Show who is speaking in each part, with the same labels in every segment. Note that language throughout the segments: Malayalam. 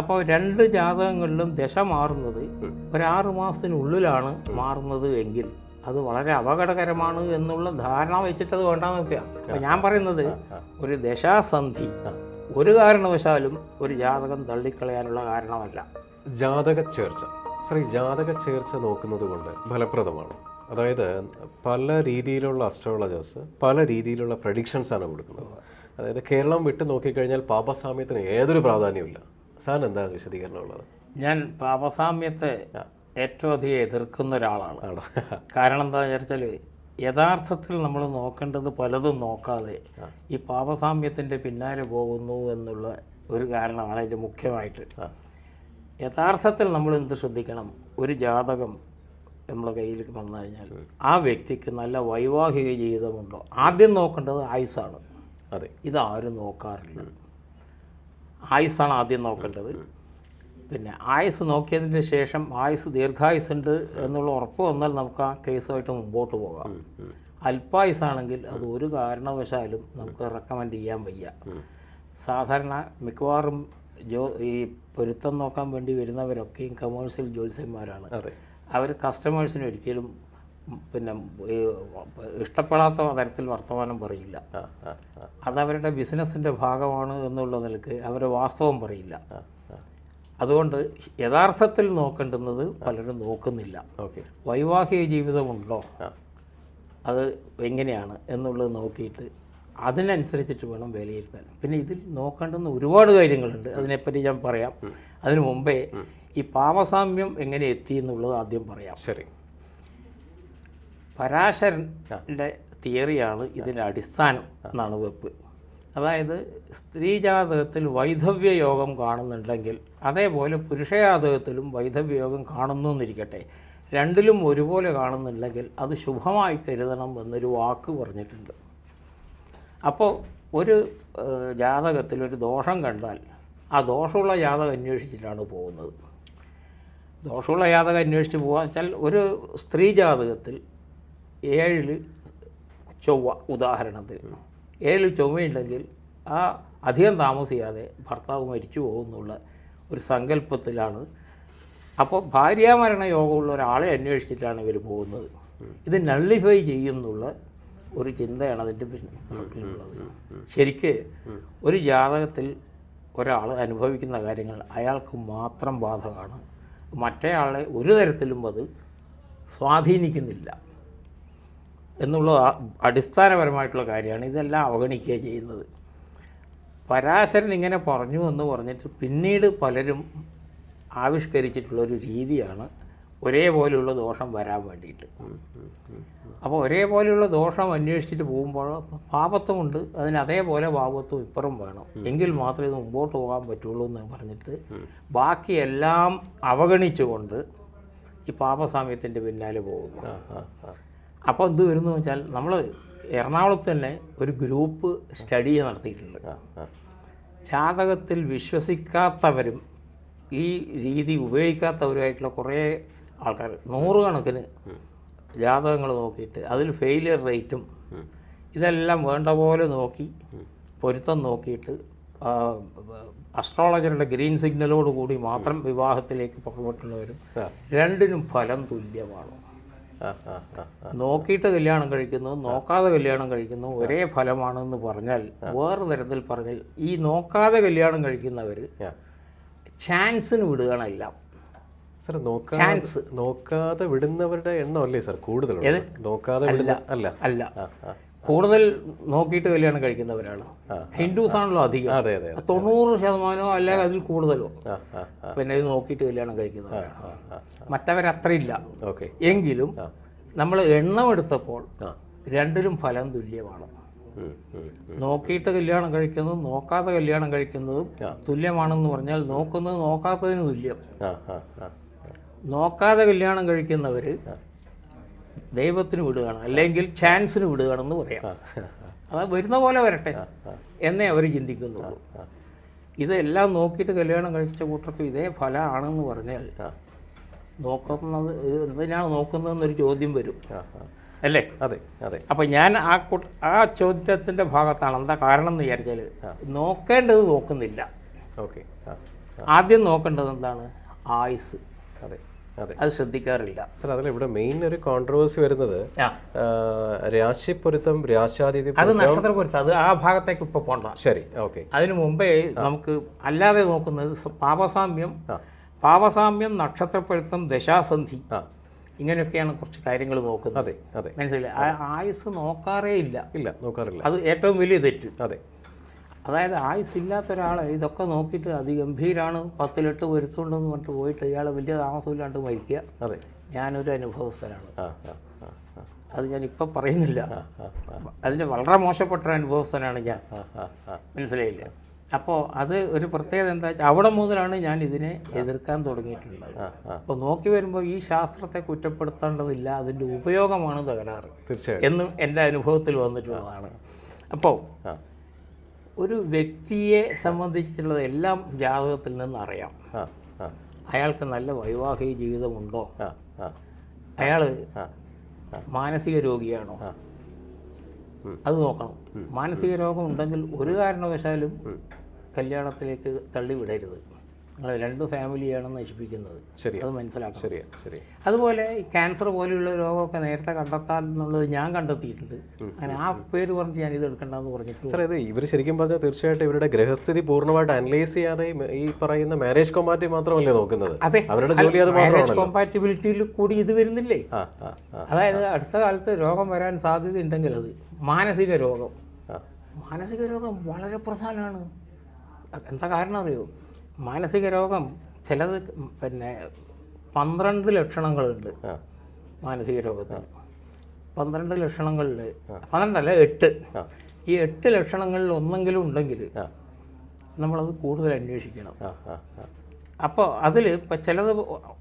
Speaker 1: അപ്പോൾ രണ്ട് ജാതകങ്ങളിലും ദശ മാറുന്നത് ഒരാറ് മാസത്തിനുള്ളിലാണ് മാറുന്നത് എങ്കിൽ അത് വളരെ അപകടകരമാണ് എന്നുള്ള ധാരണ വെച്ചിട്ട് അത് വേണ്ടാന്ന് വെക്കുക. അപ്പോൾ ഞാൻ പറയുന്നത് ഒരു ദശാസന്ധി ഒരു കാരണവശാലും ഒരു ജാതകം തള്ളിക്കളയാനുള്ള കാരണമല്ല.
Speaker 2: ജാതക ചേർച്ച. സാർ ഈ ജാതക ചേർച്ച നോക്കുന്നത് കൊണ്ട് ഫലപ്രദമാണ്. അതായത് പല രീതിയിലുള്ള അസ്ട്രോളജേഴ്സ് പല രീതിയിലുള്ള പ്രഡിക്ഷൻസ് ആണ് കൊടുക്കുന്നത്. അതായത് കേരളം വിട്ട് നോക്കിക്കഴിഞ്ഞാൽ പാപസാമ്യത്തിന് ഏതൊരു പ്രാധാന്യമില്ല സാറിന് എന്താണ് വിശദീകരണം ഉള്ളത്?
Speaker 1: ഞാൻ പാപസാമ്യത്തെ ഏറ്റവും അധികം എതിർക്കുന്ന ഒരാളാണ്. കാരണം എന്താ വിചാരിച്ചാൽ യഥാർത്ഥത്തിൽ നമ്മൾ നോക്കേണ്ടത് പലതും നോക്കാതെ ഈ പാപസാമ്യത്തിന്റെ പിന്നാലെ പോകുന്നു എന്നുള്ള ഒരു കാരണമാണ് അതിന്റെ മുഖ്യമായിട്ട്. യഥാർത്ഥത്തിൽ നമ്മൾ എന്ത് ശ്രദ്ധിക്കണം? ഒരു ജാതകം നമ്മളെ കയ്യിൽ വന്നു കഴിഞ്ഞാൽ ആ വ്യക്തിക്ക് നല്ല വൈവാഹിക ജീവിതമുണ്ടോ? ആദ്യം നോക്കേണ്ടത് ആയുസാണ്
Speaker 2: അതെ.
Speaker 1: ഇതാരും നോക്കാറില്ല. ആയുസ്സാണ് ആദ്യം നോക്കേണ്ടത്. പിന്നെ ആയുസ് നോക്കിയതിന് ശേഷം ആയുസ് ദീർഘായുസുണ്ട് എന്നുള്ള ഉറപ്പ് വന്നാൽ നമുക്ക് ആ കേസുമായിട്ട് മുമ്പോട്ട് പോകാം. അല്പായുസാണെങ്കിൽ അത് ഒരു കാരണവശാലും നമുക്ക് റെക്കമെൻഡ് ചെയ്യാൻ വയ്യ. സാധാരണ മിക്കവാറും ജോ ഈ പൊരുത്തം നോക്കാൻ വേണ്ടി വരുന്നവരൊക്കെയും കമേഴ്സ്യൽ ജ്യോത്സ്യന്മാരാണ്. അവർ കസ്റ്റമേഴ്സിന് ഒരിക്കലും പിന്നെ ഇഷ്ടപ്പെടാത്ത തരത്തിൽ വർത്തമാനം പറയില്ല. അതവരുടെ ബിസിനസ്സിന്റെ ഭാഗമാണ് എന്നുള്ള നിലയ്ക്ക് അവർ വാസ്തവം പറയില്ല. അതുകൊണ്ട് യഥാർത്ഥത്തിൽ നോക്കേണ്ടുന്നത് പലരും നോക്കുന്നില്ല. വൈവാഹിക ജീവിതമുണ്ടോ? അത് എങ്ങനെയാണ് എന്നുള്ളത് നോക്കിയിട്ട് അതിനനുസരിച്ചിട്ട് വേണം വിലയിരുത്താൻ. പിന്നെ ഇതിൽ നോക്കേണ്ടുന്ന ഒരുപാട് കാര്യങ്ങളുണ്ട്. അതിനെപ്പറ്റി ഞാൻ പറയാം. അതിനു മുമ്പേ ഈ പാപസാമ്യം എങ്ങനെ എത്തി എന്നുള്ളത് ആദ്യം പറയാം.
Speaker 2: ശരി.
Speaker 1: പരാശരന്റെ തിയറിയാണ് ഇതിന്റെ അടിസ്ഥാനം എന്നാണ് വെപ്പ്. അതായത് സ്ത്രീജാതകത്തിൽ വൈധവ്യ യോഗം കാണുന്നുണ്ടെങ്കിൽ അതേപോലെ പുരുഷജാതകത്തിലും വൈധവ്യ യോഗം കാണുന്നു എന്നിരിക്കട്ടെ രണ്ടിലും ഒരുപോലെ കാണുന്നുണ്ടെങ്കിൽ അത് ശുഭമായി കരുതണം എന്നൊരു വാക്ക് പറഞ്ഞിട്ടുണ്ട്. അപ്പോൾ ഒരു ജാതകത്തിൽ ഒരു ദോഷം കണ്ടാൽ ആ ദോഷമുള്ള ജാതകം അന്വേഷിച്ചിട്ടാണ് പോകുന്നത്. ദോഷമുള്ള ജാതകം അന്വേഷിച്ച് പോകുക വെച്ചാൽ ഒരു സ്ത്രീ ജാതകത്തിൽ ഏഴിൽ ചൊവ്വ ഉദാഹരണത്തിന് ഏഴിൽ ചൊവ്വയുണ്ടെങ്കിൽ ആ അധികം താമസിയാതെ ഭർത്താവ് മരിച്ചു പോകുന്നുള്ള ഒരു സങ്കല്പത്തിലാണ്. അപ്പോൾ ഭാര്യാമരണ യോഗമുള്ള ഒരാളെ അന്വേഷിച്ചിട്ടാണ് ഇവർ പോകുന്നത്. ഇത് നള്ളിഫൈ ചെയ്യുന്നുള്ള ഒരു ചിന്തയാണ് അതിന്റെ പിന്നിലുള്ളത് ശരിക്ക് ഒരു ജാതകത്തിൽ ഒരാൾ അനുഭവിക്കുന്ന കാര്യങ്ങൾ അയാൾക്ക് മാത്രം ബാധകമാണ്. മറ്റേയാളെ ഒരു തരത്തിലും അത് സ്വാധീനിക്കുന്നില്ല. എന്നുള്ള അടിസ്ഥാനപരമായിട്ടുള്ള കാര്യമാണ് ഇതെല്ലാം അവഗണിക്കുക ചെയ്യുന്നത്. പരാശരൻ ഇങ്ങനെ പറഞ്ഞു എന്ന് പറഞ്ഞിട്ട് പിന്നീട് പലരും ആവിഷ്കരിച്ചിട്ടുള്ളൊരു രീതിയാണ് ഒരേപോലെയുള്ള ദോഷം വരാൻ വേണ്ടിയിട്ട്. അപ്പോൾ ഒരേപോലെയുള്ള ദോഷം അന്വേഷിച്ചിട്ട് പോകുമ്പോൾ പാപത്വമുണ്ട് അതിന് അതേപോലെ പാപത്വം ഇപ്പുറം വേണം. എങ്കിൽ മാത്രമേ ഇത് മുമ്പോട്ട് പോകാൻ പറ്റുള്ളൂ എന്ന് പറഞ്ഞിട്ട് ബാക്കിയെല്ലാം അവഗണിച്ചുകൊണ്ട് ഈ പാപസാമ്യത്തിന്റെ പിന്നാലെ പോകുന്നു. അപ്പോൾ എന്ത് വരുന്നു വെച്ചാൽ നമ്മൾ എറണാകുളത്ത് തന്നെ ഒരു ഗ്രൂപ്പ് സ്റ്റഡി നടത്തിയിട്ടുണ്ട്. ജാതകത്തിൽ വിശ്വസിക്കാത്തവരും ഈ രീതി ഉപയോഗിക്കാത്തവരുമായിട്ടുള്ള കുറേ ആൾക്കാർ നൂറുകണക്കിന് ജാതകങ്ങൾ നോക്കിയിട്ട് അതിൽ ഫെയിലിയർ റേറ്റും ഇതെല്ലാം വേണ്ട പോലെ നോക്കി പൊരുത്തം നോക്കിയിട്ട് അസ്ട്രോളജറുടെ ഗ്രീൻ സിഗ്നലോട് കൂടി മാത്രം വിവാഹത്തിലേക്ക് പുറപ്പെട്ടുള്ളവരും രണ്ടിനും ഫലം തുല്യമാണ്. നോക്കിയിട്ട് കല്യാണം കഴിക്കുന്നു നോക്കാതെ കല്യാണം കഴിക്കുന്നു ഒരേ ഫലമാണെന്ന് പറഞ്ഞാൽ വേറെ തരത്തിൽ പറഞ്ഞാൽ ഈ നോക്കാതെ കല്യാണം കഴിക്കുന്നവർ ചാൻസിന് വിടുകയാണ് എല്ലാം.
Speaker 2: Sir
Speaker 1: chance.
Speaker 2: നോക്കാതെ വിടുന്നവരുടെ എണ്ണം അല്ലേ സർ കൂടുതൽ നോക്കാതെ അല്ല.
Speaker 1: അല്ല. കൂടുതൽ നോക്കിയിട്ട് കല്യാണം കഴിക്കുന്നവരാണ്. ഹിന്ദുസ് ആണല്ലോ അധികം. തൊണ്ണൂറ് ശതമാനമോ അല്ലെങ്കിൽ അതിൽ കൂടുതലോ. പിന്നെ ഇത് നോക്കിയിട്ട് കല്യാണം കഴിക്കുന്നവരാണ്. മറ്റവരത്രയില്ല.
Speaker 2: ഓക്കെ.
Speaker 1: എങ്കിലും നമ്മൾ എണ്ണം എടുത്തപ്പോൾ രണ്ടിലും ഫലം തുല്യമാണ്. നോക്കിയിട്ട് കല്യാണം കഴിക്കുന്നതും നോക്കാതെ കല്യാണം കഴിക്കുന്നതും തുല്യമാണെന്ന് പറഞ്ഞാൽ നോക്കുന്നത് നോക്കാത്തതിന് തുല്യം. നോക്കാതെ കല്യാണം കഴിക്കുന്നവർ ദൈവത്തിന് വിടുകയാണ് അല്ലെങ്കിൽ ചാൻസിന് വിടുകയാണെന്ന് പറയാം. അത് വരുന്ന പോലെ വരട്ടെ എന്നേ അവർ ചിന്തിക്കുന്നുള്ളൂ. ഇതെല്ലാം നോക്കിയിട്ട് കല്യാണം കഴിച്ച കൂട്ടർക്ക് ഇതേ ഫലമാണെന്ന് പറഞ്ഞാൽ നോക്കുന്നത് എന്തിനാണ് നോക്കുന്നതെന്നൊരു ചോദ്യം വരും. അല്ലേ?
Speaker 2: അതെ അതെ.
Speaker 1: അപ്പം ഞാൻ ആ ആ ചോദ്യത്തിന്റെ ഭാഗത്താണ്. എന്താ കാരണം എന്ന് വിചാരിച്ചാൽ നോക്കേണ്ടത് നോക്കുന്നില്ല.
Speaker 2: ഓക്കെ. ആദ്യം
Speaker 1: നോക്കേണ്ടത് എന്താണ്? ആയുസ്.
Speaker 2: അതെ. അതെ.
Speaker 1: ശ്രദ്ധിക്കാറില്ല.
Speaker 2: സർ അതിൽ ഇവിടെ മെയിൻ ഒരു കോൺട്രവേഴ്സി വരുന്നത് രാശിപ്പൊരുത്തം രാശാതിഥി
Speaker 1: അത് നക്ഷത്രക്കുറിച്ച് അത് ആ ഭാഗത്തേക്ക് ഇപ്പോൾ പോണ്ട.
Speaker 2: ശരി ഓക്കെ.
Speaker 1: അതിനു മുമ്പേ നമുക്ക് അല്ലാതെ നോക്കുന്നത് പാപസാമ്യം പാപസാമ്യം നക്ഷത്ര നക്ഷത്രപ്പൊരുത്തം ദശാസന്ധി. ഇങ്ങനെയൊക്കെയാണ് കുറച്ച് കാര്യങ്ങൾ നോക്കുന്നത്.
Speaker 2: അതെ അതെ.
Speaker 1: മനസ്സിലായി? ആയുസ് നോക്കാറേ ഇല്ല.
Speaker 2: ഇല്ല നോക്കാറില്ല.
Speaker 1: അത് ഏറ്റവും വലിയ തെറ്റ്.
Speaker 2: അതെ.
Speaker 1: അതായത് ആയുസ് ഇല്ലാത്ത ഒരാളെ ഇതൊക്കെ നോക്കിയിട്ട് അതിഗംഭീരാണ് പത്തിലെട്ട് വരുത്തുണ്ടെന്ന് പറഞ്ഞിട്ട് പോയിട്ട് ഇയാൾ വലിയ താമസമില്ലാണ്ട് മരിക്കുക.
Speaker 2: അതെ.
Speaker 1: ഞാനൊരു അനുഭവസ്ഥനാണ്. അത് ഞാൻ ഇപ്പം പറയുന്നില്ല അതിന്റെ വളരെ മോശപ്പെട്ട അനുഭവസ്ഥനാണ് ഞാൻ. മനസ്സിലായില്ല? അപ്പോൾ അത് ഒരു പ്രത്യേകത എന്താ വെച്ചാൽ അവിടെ മുതലാണ് ഞാൻ ഇതിനെ എതിർക്കാൻ തുടങ്ങിയിട്ടുള്ളത്. അപ്പോൾ നോക്കി വരുമ്പോൾ ഈ ശാസ്ത്രത്തെ കുറ്റപ്പെടുത്തേണ്ടതില്ല അതിന്റെ ഉപയോഗമാണ് തകരാറ്
Speaker 2: തീർച്ചയായും
Speaker 1: എന്നും എന്റെ അനുഭവത്തിൽ വന്നിട്ടുള്ളതാണ്. അപ്പോൾ ഒരു വ്യക്തിയെ സംബന്ധിച്ചുള്ളത് എല്ലാം ജാതകത്തിൽ നിന്ന് അറിയാം. അയാൾക്ക് നല്ല വൈവാഹിക ജീവിതമുണ്ടോ? അയാൾ മാനസിക രോഗിയാണോ? അത് നോക്കണം. മാനസിക രോഗം ഉണ്ടെങ്കിൽ ഒരു കാരണവശാലും കല്യാണത്തിലേക്ക് തള്ളിവിടരുത്. നിങ്ങൾ രണ്ട് ഫാമിലിയാണ് നശിപ്പിക്കുന്നത്.
Speaker 2: ശരി
Speaker 1: അത് മനസ്സിലാക്കണം.
Speaker 2: ശരിയാ ശരി
Speaker 1: അതുപോലെ ക്യാൻസർ പോലെയുള്ള രോഗമൊക്കെ നേരത്തെ കണ്ടെത്താൻ എന്നുള്ളത് ഞാൻ കണ്ടെത്തിയിട്ടുണ്ട്. അങ്ങനെ ആ പേര് പറഞ്ഞ് ഞാൻ ഇത് എടുക്കണ്ടെന്ന് പറഞ്ഞിട്ട്
Speaker 2: സാർ ഇത് ഇവർ ശരിക്കും പറഞ്ഞാൽ തീർച്ചയായിട്ടും ഇവരുടെ ഗ്രഹസ്ഥിതി പൂർണമായിട്ട് അനലൈസ് ചെയ്യാതെ ഈ- പറയുന്ന മാരേജ് കോമ്പാറ്റി മാത്രമല്ലേ നോക്കുന്നത്?
Speaker 1: അതെ.
Speaker 2: അവരുടെ ജോലി അത്
Speaker 1: മാരേജ് കോമ്പാറ്റിബിലിറ്റിയിൽ കൂടി ഇത് വരുന്നില്ലേ? അതായത് അടുത്ത കാലത്ത് രോഗം വരാൻ സാധ്യത ഉണ്ടെങ്കിൽ അത് മാനസിക രോഗം. മാനസിക രോഗം വളരെ പ്രധാനമാണ്. എന്താ കാരണം അറിയോ? മാനസിക രോഗം ചിലത് പിന്നെ പന്ത്രണ്ട് ലക്ഷണങ്ങളുണ്ട് മാനസിക രോഗത്തിന് പന്ത്രണ്ട് ലക്ഷണങ്ങളിൽ. പന്ത്രണ്ടല്ല എട്ട്. ഈ എട്ട് ലക്ഷണങ്ങളിൽ ഒന്നെങ്കിലും ഉണ്ടെങ്കിൽ നമ്മളത് കൂടുതൽ അന്വേഷിക്കണം. അപ്പോൾ അതിൽ ഇപ്പം ചിലത്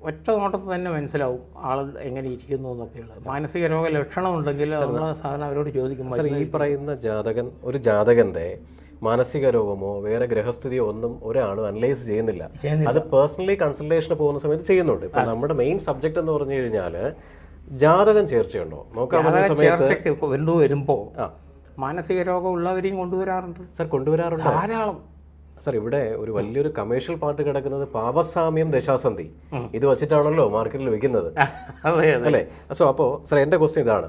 Speaker 1: ഒറ്റ നോട്ടത്തിൽ തന്നെ മനസ്സിലാവും ആൾ എങ്ങനെ ഇരിക്കുന്നു എന്നൊക്കെയുള്ളത്. മാനസിക രോഗ ലക്ഷണം ഉണ്ടെങ്കിൽ നമ്മൾ സാധാരണ അവരോട്
Speaker 2: ചോദിക്കുമ്പോൾ ഈ പറയുന്ന ജാതകൻ ഒരു ജാതകന്റെ മാനസിക രോഗമോ വേറെ ഗ്രഹസ്ഥിതിയോ ഒന്നും ഒരാളും അനലൈസ് ചെയ്യുന്നില്ല. അത് പേഴ്സണലി കൺസൾട്ടേഷന് പോകുന്ന സമയത്ത് ചെയ്യുന്നുണ്ട്. ഇപ്പൊ നമ്മുടെ മെയിൻ സബ്ജക്ട് എന്ന് പറഞ്ഞു കഴിഞ്ഞാൽ ജാതകം ചേർച്ചയുണ്ടോ? നോക്കാൻ വരുമ്പോ
Speaker 1: മാനസിക രോഗം ഉള്ളവരെയും കൊണ്ടുവരാറുണ്ട്.
Speaker 2: സാർ കൊണ്ടുവരാറുണ്ട്.
Speaker 1: ധാരാളം.
Speaker 2: സാർ ഇവിടെ ഒരു വലിയൊരു കമേഴ്ഷ്യൽ പാർട്ട് കിടക്കുന്നത് പാപസാമ്യം ദശാസന്ധി. ഇത് വെച്ചിട്ടാണല്ലോ മാർക്കറ്റിൽ വിൽക്കുന്നത്. അല്ലേ? സോ അപ്പോൾ സാർ എന്റെ ക്വസ്റ്റ്യൻ ഇതാണ്.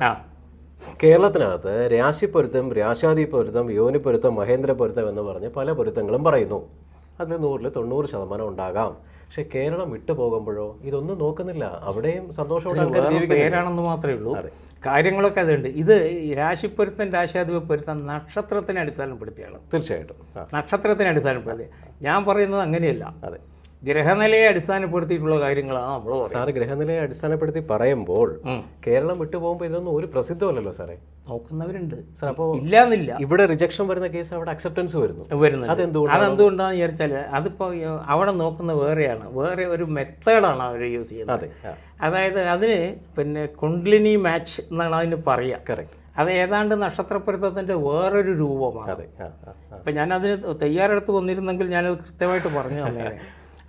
Speaker 2: കേരളത്തിനകത്ത് രാശിപ്പൊരുത്തം രാശാദി പൊരുത്തം യോനിപ്പൊരുത്തം മഹേന്ദ്ര പൊരുത്തം എന്ന് പറഞ്ഞ് പല പൊരുത്തങ്ങളും പറയുന്നു. അതിൽ നൂറിൽ തൊണ്ണൂറ് ശതമാനം ഉണ്ടാകാം. പക്ഷെ കേരളം വിട്ടു പോകുമ്പോഴോ? ഇതൊന്നും നോക്കുന്നില്ല. അവിടെയും സന്തോഷത്തോടെ
Speaker 1: പേരാണെന്ന് മാത്രമേ ഉള്ളൂ. കാര്യങ്ങളൊക്കെ അതുണ്ട്. ഇത് രാശിപ്പൊരുത്തം രാശാധിപ പൊരുത്തം നക്ഷത്രത്തിനെ അടിസ്ഥാനപ്പെടുത്തിയാണ്.
Speaker 2: തീർച്ചയായിട്ടും.
Speaker 1: നക്ഷത്രത്തിനെ അടിസ്ഥാനപ്പെടുത്തി. ഞാൻ പറയുന്നത് അങ്ങനെയല്ല.
Speaker 2: അതെ.
Speaker 1: ഗ്രഹനിലയെ അടിസ്ഥാനപ്പെടുത്തിയിട്ടുള്ള കാര്യങ്ങളാണ് നമ്മൾ പറയുന്നത്.
Speaker 2: സാറ് ഗ്രഹനിലയെ അടിസ്ഥാനപ്പെടുത്തി പറയുമ്പോൾ കേരളം വിട്ടു പോകുമ്പോൾ ഇതൊന്നും ഒരു പ്രസിദ്ധമല്ലല്ലോ സാറേ?
Speaker 1: നോക്കുന്നവരുണ്ട്.
Speaker 2: സാർ അപ്പോൾ
Speaker 1: ഇല്ലാന്നില്ല.
Speaker 2: ഇവിടെ റിജക്ഷൻ വരുന്ന കേസ് അവിടെ അക്സെപ്റ്റൻസ് വരുന്നു.
Speaker 1: വരുന്നു
Speaker 2: അതെന്തുകൊണ്ട്
Speaker 1: അതെന്തുകൊണ്ടാണെന്ന് വിചാരിച്ചാൽ അതിപ്പോൾ അവിടെ നോക്കുന്ന വേറെയാണ്. വേറെ ഒരു മെത്തേഡാണ് അവർ യൂസ് ചെയ്യുന്നത്.
Speaker 2: അതെ
Speaker 1: അതായത് അതിന് പിന്നെ കുണ്ട്ലിനി മാച്ച് എന്നാണ് അതിന് പറയുക
Speaker 2: കറക്റ്റ്
Speaker 1: അത് ഏതാണ്ട് നക്ഷത്രപ്പൊരുത്തത്തിന്റെ വേറൊരു രൂപമാണ്.
Speaker 2: അതെ
Speaker 1: അപ്പം ഞാനതിന് തയ്യാറെടുത്ത് വന്നിരുന്നെങ്കിൽ ഞാനത് കൃത്യമായിട്ട് പറഞ്ഞു തന്നേനെ.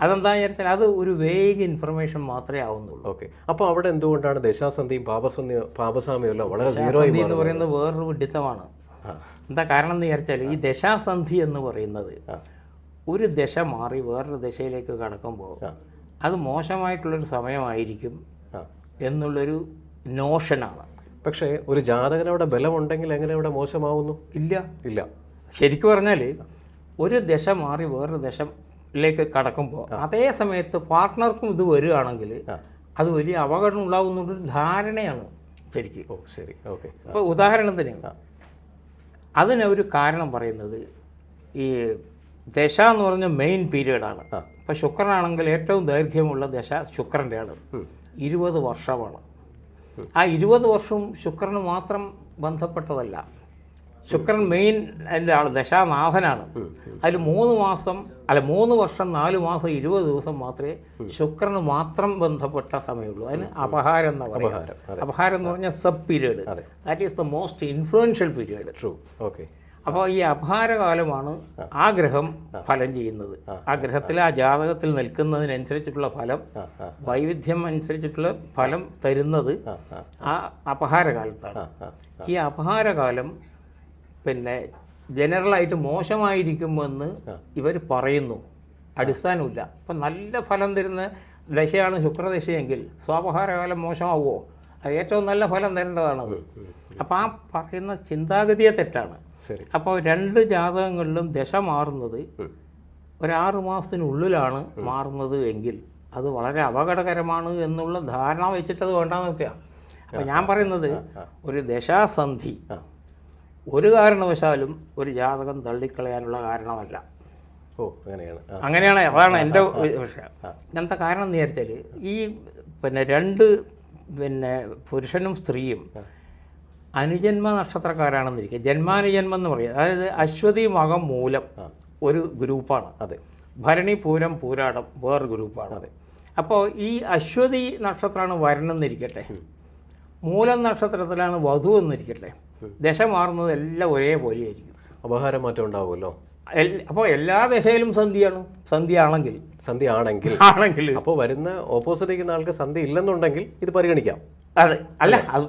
Speaker 1: അതെന്താണെന്ന് വിചാരിച്ചാൽ അത് ഒരു വേഗ് ഇൻഫർമേഷൻ മാത്രമേ ആവുന്നുള്ളൂ.
Speaker 2: ഓക്കെ അപ്പോൾ അവിടെ എന്തുകൊണ്ടാണ് ദശാസന്ധിയും പാപസന്ധി പാപസാമ്യവും എല്ലാം വളരെ
Speaker 1: ദശാസന്ധി എന്ന് പറയുന്നത് വേറൊരു വിഡിത്തമാണ് എന്താ കാരണം എന്ന് വിചാരിച്ചാൽ ഈ ദശാസന്ധി എന്ന് പറയുന്നത്. ഒരു ദശ മാറി വേറൊരു ദശയിലേക്ക് കടക്കുമ്പോൾ. അത് മോശമായിട്ടുള്ളൊരു സമയമായിരിക്കും എന്നുള്ളൊരു നോഷനാണ്
Speaker 2: പക്ഷേ ഒരു ജാതകൻ അവിടെ ബലമുണ്ടെങ്കിൽ എങ്ങനെ ഇവിടെ മോശമാവുന്നു?
Speaker 1: ഇല്ല.
Speaker 2: ഇല്ല.
Speaker 1: ശരിക്കും പറഞ്ഞാൽ ഒരു ദശ മാറി വേറൊരു ദശയിലേക്ക് കടക്കുമ്പോൾ അതേ സമയത്ത് പാർട്ട്ണർക്കും ഇത് വരികയാണെങ്കിൽ അത് വലിയ അപകടം ഒരു ധാരണയാണ് ശരിക്കും.
Speaker 2: ഓ ശരി. ഓക്കെ.
Speaker 1: ഇപ്പോൾ ഉദാഹരണത്തിന് അതിന് ഒരു കാരണം പറയുന്നത് ഈ ദശ എന്ന് പറഞ്ഞ മെയിൻ പീരീഡാണ്. ഇപ്പോൾ ശുക്രനാണെങ്കിൽ ഏറ്റവും ദൈർഘ്യമുള്ള ദശ ശുക്രന്റെയാണ് ഇരുപത് വർഷമാണ്. ആ ഇരുപത് വർഷവും ശുക്രന് മാത്രം ബന്ധപ്പെട്ടതല്ല. ശുക്രൻ മെയിൻ എന്റെ ആൾ ദശാനാഥനാണ്. അതിൽ മൂന്ന് മാസം അല്ല മൂന്ന് വർഷം നാല് മാസം ഇരുപത് ദിവസം മാത്രമേ ശുക്രന് മാത്രം ബന്ധപ്പെട്ട സമയമുള്ളൂ. അതിന് അപഹാരം എന്ന് പറയുന്നത്
Speaker 2: അപഹാരം.
Speaker 1: എന്ന് പറഞ്ഞാൽ sub period that is the most influential period
Speaker 2: true okay
Speaker 1: അപ്പോൾ ഈ അപഹാരകാലമാണ് ആ. ഗ്രഹം ഫലം ചെയ്യുന്നത്. ആ ഗ്രഹത്തിൽ ആ ജാതകത്തിൽ നിൽക്കുന്നതിനനുസരിച്ചിട്ടുള്ള ഫലം വൈവിധ്യം അനുസരിച്ചിട്ടുള്ള ഫലം തരുന്നത്
Speaker 2: ആ
Speaker 1: അപഹാരകാലത്താണ്. ഈ അപഹാരകാലം പിന്നെ ജനറലായിട്ട് മോശമായിരിക്കുമെന്ന് ഇവർ പറയുന്നു. അടിസ്ഥാനമില്ല. അപ്പം നല്ല ഫലം തരുന്ന ദശയാണ് ശുക്രദശയെങ്കിൽ സ്വാപഹാരകാലം മോശമാവുമോ? അത് ഏറ്റവും നല്ല ഫലം തരേണ്ടതാണത് അപ്പോൾ ആ പറയുന്ന ചിന്താഗതിയെ തെറ്റാണ്. അപ്പോൾ രണ്ട് ജാതകങ്ങളിലും ദശ മാറുന്നത് ഒരാറ് മാസത്തിനുള്ളിലാണ് മാറുന്നത് എങ്കിൽ അത് വളരെ അപകടകരമാണ് എന്നുള്ള ധാരണ വെച്ചിട്ടത് വേണ്ടാന്ന് വെക്കുക. അപ്പോൾ ഞാൻ പറയുന്നത് ഒരു ദശാസന്ധി ഒരു കാരണവശാലും ഒരു ജാതകം തള്ളിക്കളയാനുള്ള കാരണമല്ല.
Speaker 2: ഓ അങ്ങനെയാണ്.
Speaker 1: അങ്ങനെയാണ് അതാണ് എന്റെ വിഷയം. കാരണം എന്ന് വിചാരിച്ചാൽ ഈ പിന്നെ രണ്ട് പിന്നെ പുരുഷനും സ്ത്രീയും അനുജന്മ നക്ഷത്രക്കാരാണെന്നിരിക്കുക. ജന്മാനുജന്മം എന്ന് പറയുക. അതായത് അശ്വതി മകം മൂലം ഒരു ഗ്രൂപ്പാണ്.
Speaker 2: അതെ.
Speaker 1: ഭരണി പൂരം പൂരാടം വേറൊരു ഗ്രൂപ്പാണ്.
Speaker 2: അതെ.
Speaker 1: അപ്പോൾ ഈ അശ്വതി നക്ഷത്രമാണ് വരണമെന്നിരിക്കട്ടെ മൂലം നക്ഷത്രത്തിലാണ് വധു എന്നിരിക്കട്ടെ. ദശ മാറുന്നത് എല്ലാം ഒരേപോലെ ആയിരിക്കും
Speaker 2: അപഹാര മാറ്റം ഉണ്ടാവുമല്ലോ?
Speaker 1: അപ്പോൾ എല്ലാ ദശയിലും സന്ധിയാണ് സന്ധി ആണെങ്കിൽ.
Speaker 2: സന്ധി ആണെങ്കിൽ.
Speaker 1: ആണെങ്കിൽ.
Speaker 2: അപ്പോൾ വരുന്ന ഓപ്പോസിറ്റ് ഇരിക്കുന്ന ആൾക്ക് സന്ധി ഇല്ലെന്നുണ്ടെങ്കിൽ ഇത് പരിഗണിക്കാം.
Speaker 1: അതെ. അല്ല അത്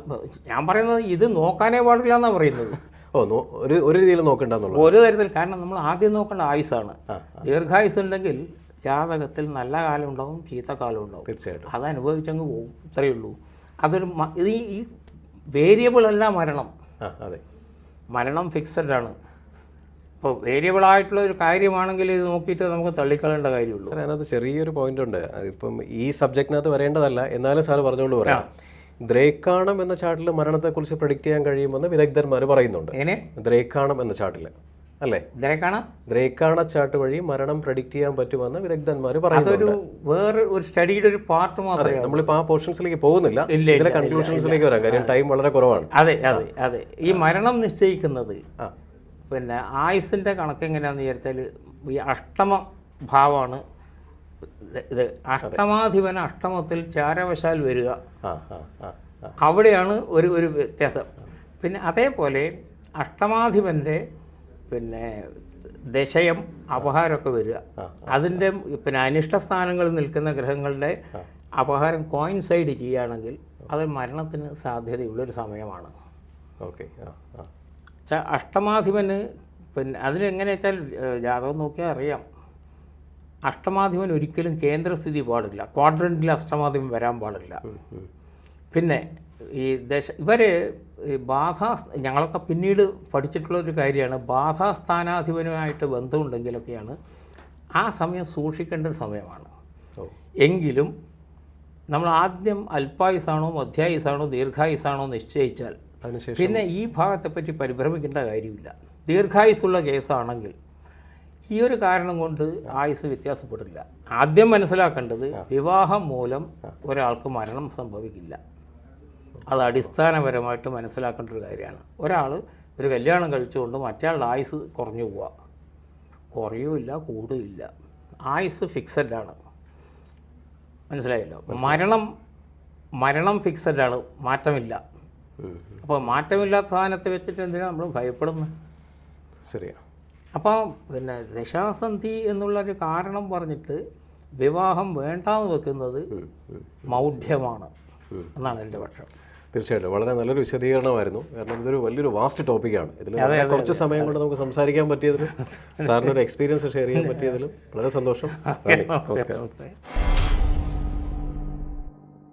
Speaker 1: ഞാൻ പറയുന്നത് ഇത് നോക്കാനേ പാടില്ല എന്നാണ് പറയുന്നത്.
Speaker 2: ഓ നോ- ഒരു ഒരു രീതിയിൽ നോക്കണ്ടെന്നുള്ളൂ
Speaker 1: ഒരു തരത്തിൽ കാരണം നമ്മൾ ആദ്യം നോക്കേണ്ട ആയുസ്സാണ്
Speaker 2: ആ,
Speaker 1: ദീർഘായുസ് ഉണ്ടെങ്കിൽ ജാതകത്തിൽ നല്ല കാലം ഉണ്ടാവും ചീത്ത കാലം ഉണ്ടാവും.
Speaker 2: തീർച്ചയായിട്ടും.
Speaker 1: അത് അനുഭവിച്ചങ്ങ് പോകും. ഇത്രയേ ഉള്ളൂ. അതൊരു ഇത് ഈ- അല്ല മരണം
Speaker 2: അതെ.
Speaker 1: മരണം ഫിക്സഡ് ആണ്. ഇപ്പോൾ വേരിയബിൾ ആയിട്ടുള്ള ഒരു കാര്യമാണെങ്കിൽ ഇത് നോക്കിയിട്ട് നമുക്ക് തള്ളിക്കളേണ്ട കാര്യമുള്ളൂ.
Speaker 2: സാർ അതിനകത്ത് ചെറിയൊരു പോയിന്റ് ഉണ്ട്. ഇപ്പം ഈ സബ്ജക്റ്റിനകത്ത് വരേണ്ടതല്ല. എന്നാലും സാർ പറഞ്ഞുകൊണ്ട് പറയാം. ദ്രേക്കാണം എന്ന ചാർട്ടിൽ മരണത്തെക്കുറിച്ച് പ്രഡിക്റ്റ് ചെയ്യാൻ കഴിയുമെന്ന് വിദഗ്ധന്മാർ പറയുന്നുണ്ട്. ദ്രേക്കാണം എന്ന ചാർട്ടിൽ അല്ലേ?
Speaker 1: ഇതിലേക്കാണ്
Speaker 2: ദ്രേക്കാണ ചാർട്ട് വഴി മരണം പ്രഡിക്റ്റ് ചെയ്യാൻ പറ്റുമെന്ന് വിദഗ്ധന്മാർ പറയുന്നുണ്ട്.
Speaker 1: അതൊരു വേറെ ഒരു സ്റ്റഡിയുടെ ഒരു പാർട്ട് മാത്രമേ
Speaker 2: നമ്മളിപ്പോൾ ആ പോർഷൻസിലേക്ക് പോകുന്നില്ല. ഇതിലെ കൺക്ലൂഷൻസിലേക്ക് വരാം. കാര്യം ടൈം വളരെ കുറവാണ്.
Speaker 1: അതെ അതെ അതെ. ഈ മരണം നിശ്ചയിക്കുന്നത് പിന്നെ ആയുസിന്റെ കണക്ക് എങ്ങനെയാണെന്ന് വിചാരിച്ചാൽ ഈ അഷ്ടമ ഭാവമാണ് ഇത് അഷ്ടമാധിപൻ അഷ്ടമത്തിൽ ചാരവശാൽ വരിക. അവിടെയാണ് ഒരു ഒരു വ്യത്യാസം. പിന്നെ അതേപോലെ അഷ്ടമാധിപന്റെ പിന്നെ ദശയം അപഹാരമൊക്കെ വരിക. അതിന്റെ പിന്നെ അനിഷ്ട സ്ഥാനങ്ങളിൽ നിൽക്കുന്ന ഗ്രഹങ്ങളുടെ അപഹാരം കോയിൻസൈഡ് ചെയ്യുകയാണെങ്കിൽ അത് മരണത്തിന് സാധ്യതയുള്ളൊരു സമയമാണ്.
Speaker 2: ഓക്കെ
Speaker 1: അഷ്ടമാധിപന് പിന്നെ അതിനെങ്ങനെ വെച്ചാൽ ജാതകം നോക്കിയാൽ അറിയാം. അഷ്ടമാധിപൻ ഒരിക്കലും കേന്ദ്രസ്ഥിതി പാടില്ല. ക്വാഡ്രന്റിൽ അഷ്ടമാധിപൻ വരാൻ പാടില്ല. പിന്നെ ഈ ദശ ഇവർ ഈ ബാധാ ഞങ്ങളൊക്കെ പിന്നീട് പഠിച്ചിട്ടുള്ള ഒരു കാര്യമാണ് ബാധാസ്ഥാനാധിപനുമായിട്ട് ബന്ധമുണ്ടെങ്കിലൊക്കെയാണ് ആ സമയം സൂക്ഷിക്കേണ്ട സമയമാണ്. എങ്കിലും നമ്മൾ ആദ്യം അല്പായുസാണോ മധ്യായുസാണോ ദീർഘായുസാണോ നിശ്ചയിച്ചാൽ പിന്നെ ഈ ഭാഗത്തെപ്പറ്റി പരിഭ്രമിക്കേണ്ട കാര്യമില്ല. ദീർഘായുസുള്ള കേസാണെങ്കിൽ ഈ ഒരു കാരണം കൊണ്ട് ആയുസ് വ്യത്യാസപ്പെടില്ല. ആദ്യം മനസ്സിലാക്കേണ്ടത് വിവാഹം മൂലം ഒരാൾക്ക് മരണം സംഭവിക്കില്ല. അത് അടിസ്ഥാനപരമായിട്ട് മനസ്സിലാക്കേണ്ട ഒരു കാര്യമാണ്. ഒരാൾ ഒരു കല്യാണം കഴിച്ചുകൊണ്ട് മറ്റേയാളുടെ ആയുസ് കുറഞ്ഞു പോവുക കുറയുമില്ല കൂടുമില്ല ആയുസ് ഫിക്സഡ് ആണ്. മനസ്സിലായല്ലോ? മരണം മരണം ഫിക്സഡ് ആണ്. മാറ്റമില്ല. അപ്പോൾ മാറ്റമില്ലാത്ത സാധനത്തെ വെച്ചിട്ട് എന്തിനാണ് നമ്മൾ ഭയപ്പെടുന്നത്?
Speaker 2: ശരിയാ.
Speaker 1: അപ്പോൾ പിന്നെ ദശാസന്ധി എന്നുള്ളൊരു കാരണം പറഞ്ഞിട്ട് വിവാഹം വേണ്ടാന്ന് വെക്കുന്നത്. മൗഢ്യമാണ് എന്നാണ് എന്റെ പക്ഷം.
Speaker 2: തീർച്ചയായിട്ടും. വളരെ നല്ലൊരു വിശദീകരണമായിരുന്നു. കാരണം ഇതൊരു വലിയൊരു വാസ്റ്റ് ടോപ്പിക്കാണ് ഇതിൽ കുറച്ച് സമയം കൊണ്ട് നമുക്ക് സംസാരിക്കാൻ പറ്റിയതിലും സാറിന്റെ ഒരു എക്സ്പീരിയൻസ് ഷെയർ ചെയ്യാൻ പറ്റിയതിലും വളരെ സന്തോഷം. നമസ്കാരം.